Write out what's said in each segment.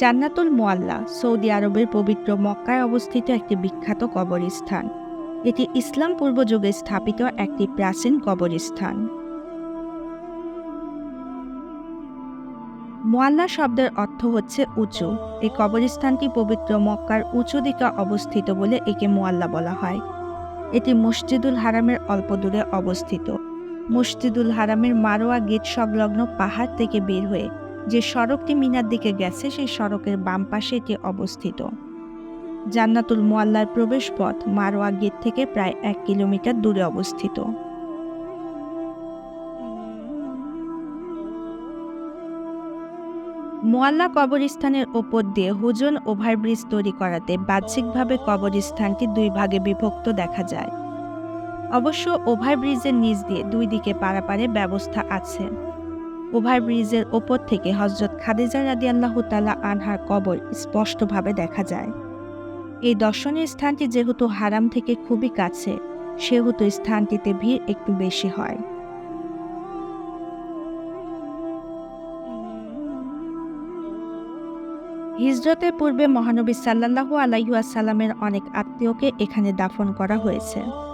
জান্নাতুল মোয়াল্লা Saudi আরবের পবিত্র মক্কায় অবস্থিত একটি বিখ্যাত কবরস্থান। এটি ইসলাম পূর্ব যুগে স্থাপিত একটি প্রাচীন কবরস্থান। মোয়াল্লা শব্দের অর্থ হচ্ছে উঁচু। এই কবরস্থানটি পবিত্র মক্কার উঁচু দিকে অবস্থিত বলে একে মোয়াল্লা বলা হয়। এটি মসজিদুল হারামের অল্প দূরে অবস্থিত। মসজিদুল হারামের মারোয়া গেট সংলগ্ন পাহাড় থেকে বের হয়ে যে সড়কটি মিনার দিকে গেছে, সেই সড়কের বাম পাশে এটি অবস্থিত। জান্নাতুল মোয়াল্লার প্রবেশপথ মারোয়া গেট থেকে প্রায় এক কিলোমিটার দূরে অবস্থিত। মোয়াল্লা কবরস্থানের ওপর দিয়ে হুজন ওভারব্রিজ তৈরি করাতে বাহ্যিকভাবে কবরস্থানটি দুই ভাগে বিভক্ত দেখা যায়। অবশ্য ওভারব্রিজের নিচ দিয়ে দুই দিকে পারাপারে ব্যবস্থা আছে। ওভারব্রিজের ওপর থেকে হজরত খাদিজা রাদিয়াল্লাহ তালা আনহার কবর স্পষ্টভাবে দেখা যায়। এই দর্শনীয় স্থানটি যেহেতু হারাম থেকে খুবই কাছে, সেহেতু স্থানটিতে ভিড় একটু বেশি হয়। হিজরতের পূর্বে মহানবী সাল্লাল্লাহু আলাইসাল্লামের অনেক আত্মীয়কে এখানে দাফন করা হয়েছে।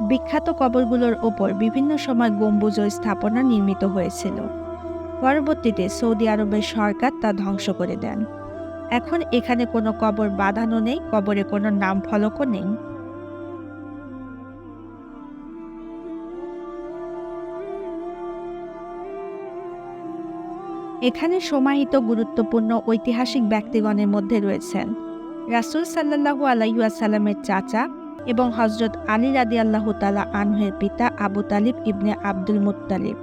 বিখ্যাত কবরগুলোর ওপর বিভিন্ন সময় গম্বুজ স্থাপনা নির্মিত হয়েছিল। পরবর্তীতে সৌদি আরবের সরকার তা ধ্বংস করে দেন। এখন এখানে কোনো কবর বাঁধানো নেই, কবরে কোনো নাম ফলকও নেই। এখানে সমাহিত গুরুত্বপূর্ণ ঐতিহাসিক ব্যক্তিগণের মধ্যে রয়েছেন রাসুল সাল্লাহু আলাইসাল্লামের চাচা এবং হজরত আলী রাদি আল্লাহ তালা আনহের পিতা Abu Talib ibn Abdul Muttalib.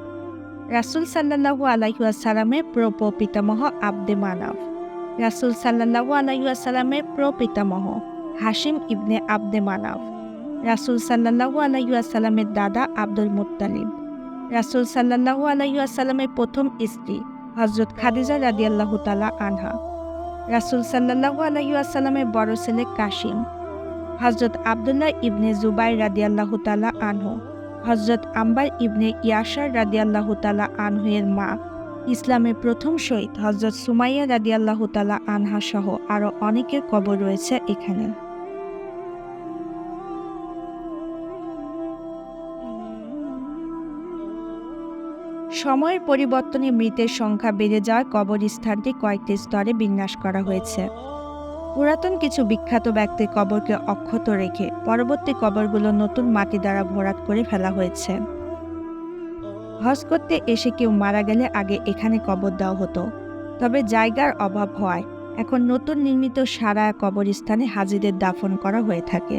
রাসুল সাল্লাহু আলাইসাল্লামের প্রপ পিতামহ আব্দে মানাফ। রাসুল সাল্লাহু আলাইসাল্লামের প্র পিতামহ হাসিম ইবনে আব্দে মানাফ। রাসুল সাল্লাহু আলাইসাল্লামের দাদা আব্দুল মুত্তালিব। রাসুল সাল্লাহু আলাইসাল্লামের প্রথম স্ত্রী হজরত খাদিজা রাদিয়াল্লাহু তালা আনহা। রাসুল সাল্লাহু আলাইসাল্লামের বড় ছেলে কাশিম। হজরত আবদুল্লাহ ইবনে জুবাই রাদিয়াল্লাহু তালা আনহু হজরত আম্বার ইবনে ইয়াসার রাদিয়াল্লাহু তালা আনহুয়ের মা, ইসলামের প্রথম শহীদ হজরত সুমাইয়া রাদিয়াল্লাহু তালা আনহা সহ আরও অনেকের কবর রয়েছে এখানে। সময়ের পরিবর্তনে মৃতের সংখ্যা বেড়ে যাওয়ার কবরস্থানটি কয়েকটি স্তরে বিন্যাস করা হয়েছে। পুরাতন কিছু বিখ্যাত ব্যক্তির কবরকে অক্ষত রেখে পরবর্তী কবরগুলো নতুন মাটি দ্বারা ভরাট করে ফেলা হয়েছে। হজ করতে এসে কেউ মারা গেলে আগে এখানে কবর দেওয়া হতো। তবে জায়গার অভাব হওয়ায় এখন নতুন নির্মিত সারা কবরস্থানে হাজিদের দাফন করা হয়ে থাকে।